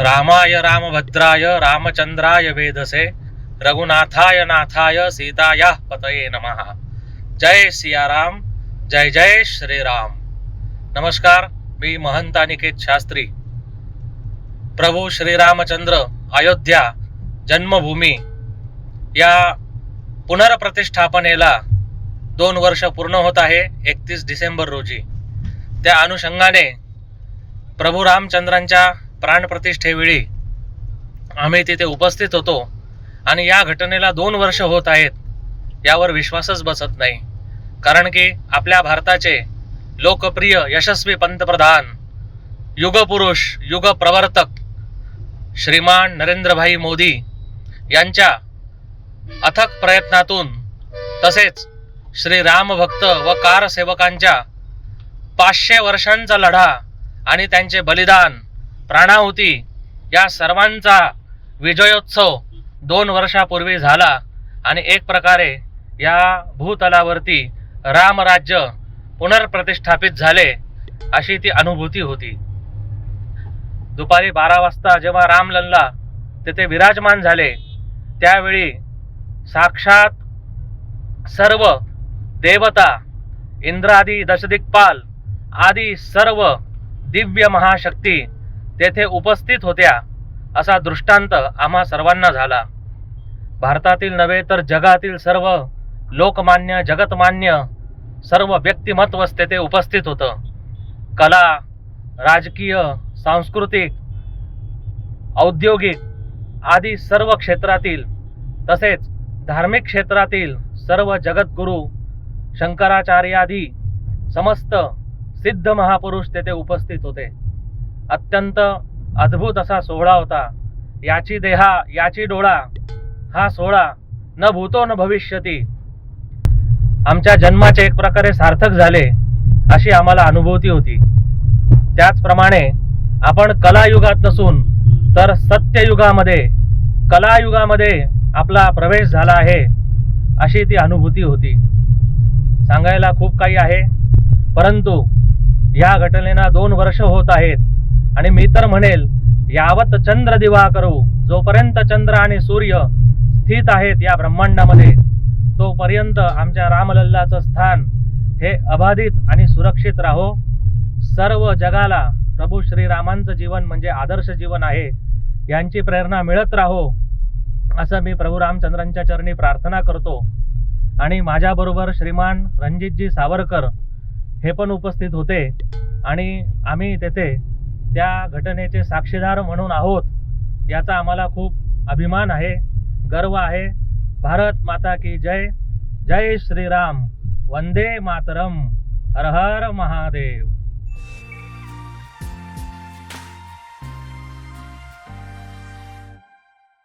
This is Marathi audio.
रामाय रामभद्राय रामचंद्राय वेदसे रघुनाथाय नाथाय सीताया पतये नमः। जय सियाराम जय जय श्रीराम। नमस्कार मी महंत अनिकेत शास्त्री। प्रभू श्रीरामचंद्र अयोध्या जन्मभूमी या पुनर्प्रतिष्ठापनेला दोन वर्ष पूर्ण होत आहे एकतीस डिसेंबर रोजी. त्या अनुषंगाने प्रभू रामचंद्रांच्या प्राणप्रतिष्ठेवेळी आम्ही तिथे उपस्थित होतो. आणि या घटनेला दोन वर्ष होत आहेत. यावर विश्वासच बसत नाही. कारण की आपल्या भारताचे लोकप्रिय यशस्वी पंतप्रधान युगपुरुष युगप्रवर्तक श्रीमान नरेंद्रभाई मोदी यांच्या अथक प्रयत्नातून तसेच श्री रामभक्त व कारसेवकांच्या पाचशे वर्षांचा लढा आणि त्यांचे बलिदान प्राणाहुती या सर्वांचा विजयोत्सव दोन वर्षापूर्वी झाला आणि एक प्रकारे या भूतलावरती रामराज्य पुनर्प्रतिष्ठापित झाले अशी ती अनुभूती होती. दुपारी बारा वाजता जेव्हा रामलल्ला तेथे विराजमान झाले त्यावेळी साक्षात सर्व देवता इंद्रादी दशदिक्पाल आदी सर्व दिव्य महाशक्ती तेथे उपस्थित होत्या असा दृष्टांत आम्हा सर्वांना झाला. भारतातील नव्हे तर जगातील सर्व लोकमान्य जगतमान्य सर्व व्यक्तिमत्वच तेथे उपस्थित होतं. कला राजकीय सांस्कृतिक औद्योगिक आदी सर्व क्षेत्रातील तसेच धार्मिक क्षेत्रातील सर्व जगद्गुरू शंकराचार्यादी समस्त सिद्ध महापुरुष तेथे उपस्थित होते. अत्यंत अद्भुत असा सोहळा होता. याची देहा याची डोळा हा सोहळा न भूतो न भविष्यती. आमच्या जन्माचे एक प्रकारे सार्थक झाले अशी आम्हाला अनुभूती होती. त्याचप्रमाणे आपण कलायुगात नसून तर सत्ययुगामध्ये कलायुगामध्ये आपला प्रवेश झाला आहे अशी ती अनुभूती होती. सांगायला खूप काही आहे परंतु या घटनेला दोन वर्ष होत आहेत. आणि मी तर म्हणेल यावत चंद्र दिवा करू जोपर्यंत चंद्र आणि सूर्य स्थित आहेत या ब्रह्मांडामध्ये तोपर्यंत आमच्या रामलल्लाचं स्थान हे अबाधित आणि सुरक्षित राहो. सर्व जगाला प्रभू श्रीरामांचं जीवन म्हणजे आदर्श जीवन आहे यांची प्रेरणा मिळत राहो असं मी प्रभू रामचंद्रांच्या चरणी प्रार्थना करतो. आणि माझ्याबरोबर श्रीमान रणजितजी सावरकर हे पण उपस्थित होते. आणि आम्ही तेथे त्या घटनेचे साक्षीदार म्हणून आहोत याचा आम्हाला खूप अभिमान आहे गर्व आहे. भारत माता की जय. जय श्रीराम. वंदे मातरम. हर हर महादेव.